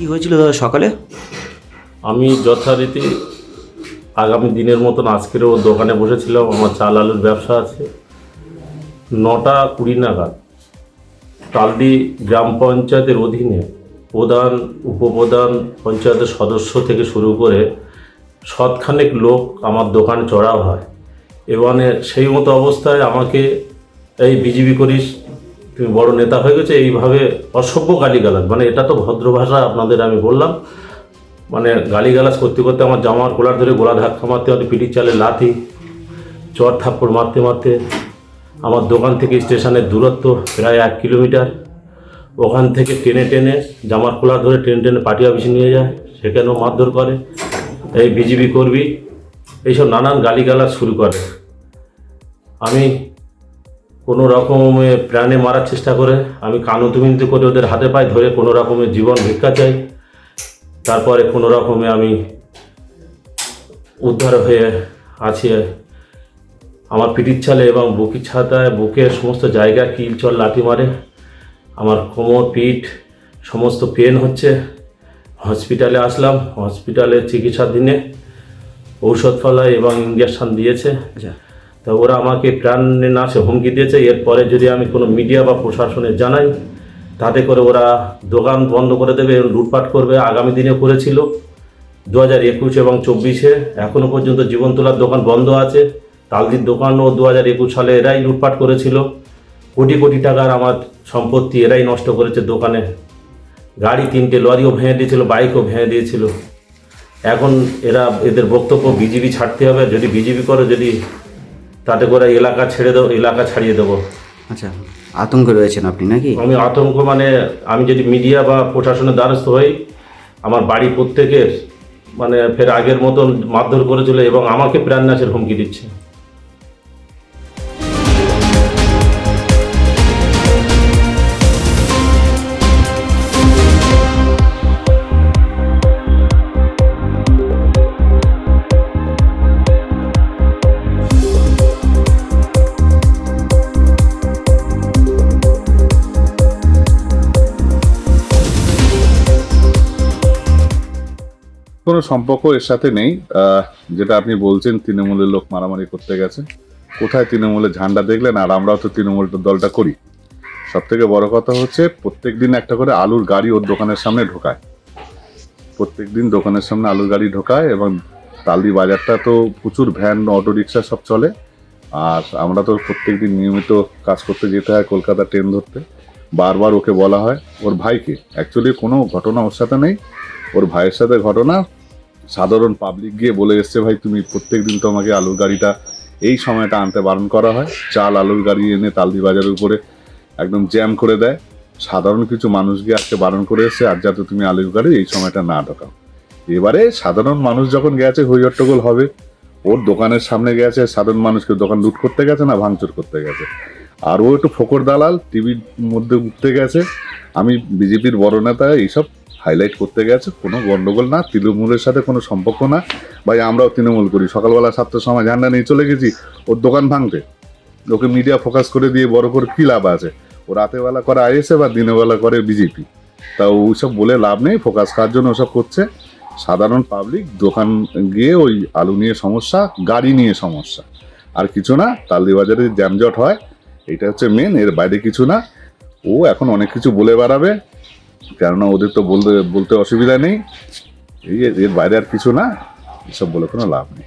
কি হয়েছিল দাদা সকালে? আমি যথারীতি আগামী দিনের মতন আজকেরও দোকানে বসেছিলাম, আমার চাল আলুর ব্যবসা আছে। নটা কুড়ি নাগাদ তালদি গ্রাম পঞ্চায়েতের অধীনে প্রধান, উপপ্রধান পঞ্চায়েতের সদস্য থেকে শুরু করে সৎখানেক লোক আমার দোকানে চড়াও হয়। এবারে সেই মতো অবস্থায় আমাকে এই বিজিবি করিস তুমি বড় নেতা হয়ে গেছে, এইভাবে অসভ্য গালিগালাজ। মানে এটা তো ভদ্র ভাষা আপনাদের আমি বললাম। মানে গালিগালাজ করতে করতে আমার জামার কোলার ধরে গোলা ধাক্কা মারতে মারতে পিটির চালে লাথি, চর থাপ্পড় মারতে মারতে। আমার দোকান থেকে স্টেশনের দূরত্ব প্রায় এক কিলোমিটার। ওখান থেকে টেনে টেনে জামার কোলার ধরে টেনে টেনে পার্টি অফিসে নিয়ে যায়, সেখানেও মারধর করে। এই বিজিবি করবি এইসব নানান গালিগালাজ শুরু করে। আমি কোনো রকমে প্রাণে মারার চেষ্টা করে। আমি কানুতুমিনতি করে ওদের হাতে পায়ে ধরে কোনো রকমের জীবন ভিক্ষা চাই। তারপরে কোনো রকমে আমি উদ্ধার হয়ে আছি। আমার পিঠির ছালে এবং বুকির ছাতায় বুকের সমস্ত জায়গায় কিল চল লাঠি মারে। আমার কোমর, পিঠ, সমস্ত পেন হচ্ছে। হসপিটালে আসলাম। হসপিটালে চিকিৎসার দিনে ঔষধ ফলায় এবং ইঞ্জেকশন দিয়েছে। আচ্ছা। তা ওরা আমাকে প্রাণ নাশে হুমকি দিয়েছে। এরপরে যদি আমি কোনো মিডিয়া বা প্রশাসনে জানাই, তাতে করে ওরা দোকান বন্ধ করে দেবে এবং লুটপাট করবে। আগামী দিনে করেছিল। দু হাজার একুশ এবং চব্বিশে এখনও পর্যন্ত জীবন তোলার দোকান বন্ধ আছে। তালদির দোকানও দু হাজার একুশ সালে এরাই লুটপাট করেছিল। কোটি কোটি টাকার আমার সম্পত্তি এরাই নষ্ট করেছে দোকানে। গাড়ি তিনটে লরিও ভেঙে দিয়েছিল, বাইকও ভেঙে দিয়েছিল। এখন এরা, এদের বক্তব্য বিজিবি ছাড়তে হবে। যদি বিজিবি করে, যদি তাতে করে এলাকা ছেড়ে দেবো এলাকা ছাড়িয়ে দেবো। আচ্ছা আতঙ্ক রয়েছেন আপনি নাকি? আমি আতঙ্ক মানে আমি যদি মিডিয়া বা প্রশাসনের দ্বারস্থ হই আমার বাড়ি প্রত্যেকের মানে ফের আগের মতন মারধর করে চলে এবং আমাকে প্রাণনাশের হুমকি দিচ্ছে। সম্পর্ক এর সাথে নেই যেটা আপনি বলছেন তৃণমূলের লোক মারামারি করতে গেছে। কোথায় তৃণমূলের ঝান্ডা দেখলেন? আর আমরাও তো তৃণমূল দলটা করি। সব থেকে বড় কথা হচ্ছে প্রত্যেক দিন একটা করে আলুর গাড়ি ওর দোকানের সামনে ঢোকায়। প্রত্যেক দিন দোকানের সামনে আলুর গাড়ি ঢোকায় এবং তালদি বাজারটা তো প্রচুর ভ্যান অটো রিক্সা সব চলে। আর আমরা তো প্রত্যেক দিন নিয়মিত কাজ করতে যেতে হয় কলকাতা ট্রেন ধরতে। বারবার ওকে বলা হয়, ওর ভাইকে? অ্যাকচুয়ালি কোনো ঘটনা ওর সাথে নেই। ওর ভাইয়ের সাথে ঘটনা সাধারণ পাবলিক গিয়ে বলে এসছে, ভাই, তুমি প্রত্যেক দিন তোমাকে আলুর গাড়িটা এই সময়টা আনতে বারণ করা হয়। চাল, আলুর গাড়ি এনে তালদি বাজারের উপরে একদম জ্যাম করে দেয়। সাধারণ কিছু মানুষ গিয়ে আজকে বারণ করে এসছে, আর যাতে তুমি আলুর গাড়ি, এই সময়টা না ঢোকাও। এবারে সাধারণ মানুষ যখন গেছে হই হট্টগোল হবে, ওর দোকানের সামনে গেছে, সাধারণ মানুষকে দোকান লুট করতে গেছে না ভাঙচুর করতে গেছে? আর ও একটু ফোকর দালাল, টিভির মধ্যে উঠতে গেছে। আমি বিজেপির বড় নেতা, এইসব হাইলাইট করতে গেছে, কোনো গন্ডগোল না, তৃণমূলের সাথে কোনো সম্পর্ক না। ভাই, আমরাও তৃণমূল করি। সকালবেলা সাতটার সময় ঝান্ডা নিয়ে চলে গেছি, ওর দোকান ভাঙতে। ওকে মিডিয়া ফোকাস করে দিয়ে বড় করে কী লাভ আছে? ও রাতেবেলা করে আইএসএ বা দিনেবেলা করে বিজেপি তা ওইসব বলে লাভ নেই ফোকাস খাওয়ার জন্য ওসব করছে? সাধারণ পাবলিক দোকান গিয়ে ওই আলু নিয়ে সমস্যা, গাড়ি নিয়ে সমস্যা। আর কিছু না তালদি বাজারে জ্যামজট হয় এটা হচ্ছে মেন এর বাইরে কিছু না। ও এখন অনেক কিছু বলে বেড়াবে। কেননা ওদের তো বলতে বলতে অসুবিধা নেই। এই এর বাইরে আর কিছু না, এসব বলে কোনো লাভ নেই।